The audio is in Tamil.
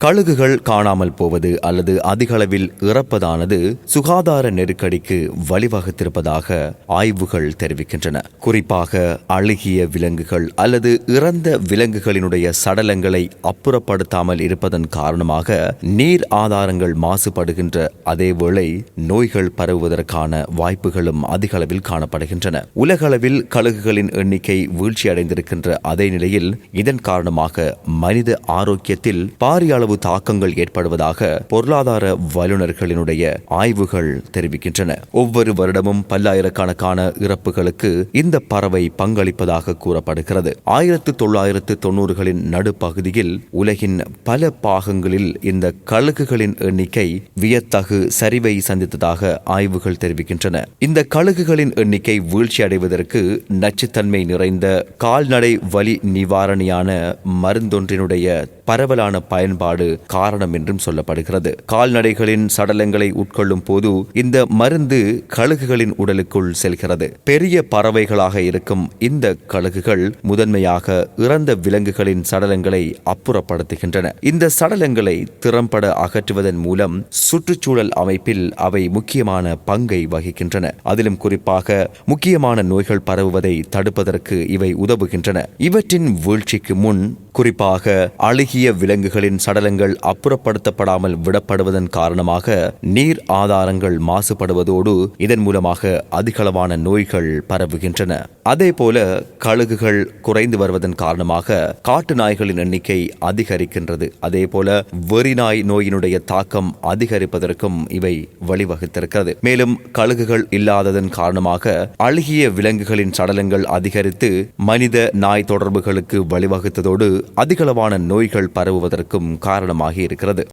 கழுகுகள் காணாமல் போவது அல்லது அதிகளவில் இறப்பதானது சுகாதார நெருக்கடிக்கு வழிவகுத்திருப்பதாக ஆய்வுகள் தெரிவிக்கின்றன. குறிப்பாக அழுகிய விலங்குகள் அல்லது இறந்த விலங்குகளினுடைய சடலங்களை அப்புறப்படுத்தாமல் இருப்பதன் காரணமாக நீர் ஆதாரங்கள் மாசுபடுகின்ற அதேவேளை நோய்கள் பரவுவதற்கான வாய்ப்புகளும் அதிகளவில் காணப்படுகின்றன. உலகளவில் கழுகுகளின் எண்ணிக்கை வீழ்ச்சியடைந்திருக்கின்ற அதே நிலையில் இதன் காரணமாக மனித ஆரோக்கியத்தில் பாரிய அளவு தாக்கங்கள் ஏற்படுவதாக பொருளாதார வல்லுநர்களினுடைய ஆய்வுகள் தெரிவிக்கின்றன. ஒவ்வொரு வருடமும் பல்லாயிரக்கணக்கான இறப்புகளுக்கு இந்த பறவை பங்களிப்பதாக கூறப்படுகிறது. ஆயிரத்து தொள்ளாயிரத்து தொன்னூறுகளின் நடுப்பகுதியில் உலகின் பல பாகங்களில் இந்த கழுகுகளின் எண்ணிக்கை வியத்தகு சரிவை சந்தித்ததாக ஆய்வுகள் தெரிவிக்கின்றன. இந்த கழுகுகளின் எண்ணிக்கை வீழ்ச்சி அடைவதற்கு நச்சுத்தன்மை நிறைந்த கால்நடை வலி நிவாரணியான மருந்தொன்றினுடைய பரவலான பயன்பாடு காரணம் என்றும் சொல்லப்படுகிறது. கால்நடைகளின் சடலங்களை உட்கொள்ளும் போது இந்த மருந்து கழுகுகளின் உடலுக்குள் செல்கிறது. பெரிய பறவைகளாக இருக்கும் இந்த கழுகுகள் முதன்மையாக இறந்த விலங்குகளின் சடலங்களை அப்புறப்படுத்துகின்றன. இந்த சடலங்களை திறம்பட அகற்றுவதன் மூலம் சுற்றுச்சூழல் அமைப்பில் அவை முக்கியமான பங்கை வகிக்கின்றன. அதிலும் குறிப்பாக முக்கியமான நோய்கள் பரவுவதை தடுப்பதற்கு இவை உதவுகின்றன. இவற்றின் வீழ்ச்சிக்கு முன் குறிப்பாக அழுகிய விலங்குகளின் சடலங்கள் அப்புறப்படுத்தப்படாமல் விடப்படுவதன் காரணமாக நீர் ஆதாரங்கள் மாசுபடுவதோடு இதன் மூலமாக அதிகளவான நோய்கள் பரவுகின்றன. அதேபோல கழுகுகள் குறைந்து வருவதன் காரணமாக காட்டு நாய்களின் எண்ணிக்கை அதிகரிக்கின்றது. அதேபோல வெறிநாய் நோயினுடைய தாக்கம் அதிகரிப்பதற்கும் இவை வழிவகுத்திருக்கிறது. மேலும் கழுகுகள் இல்லாததன் காரணமாக அழுகிய விலங்குகளின் சடலங்கள் அதிகரித்து மனித நாய் தொடர்புகளுக்கு வழிவகுத்ததோடு அதிகளவான நோய்கள் பரவுவதற்கும் காரணமாகி இருக்கிறது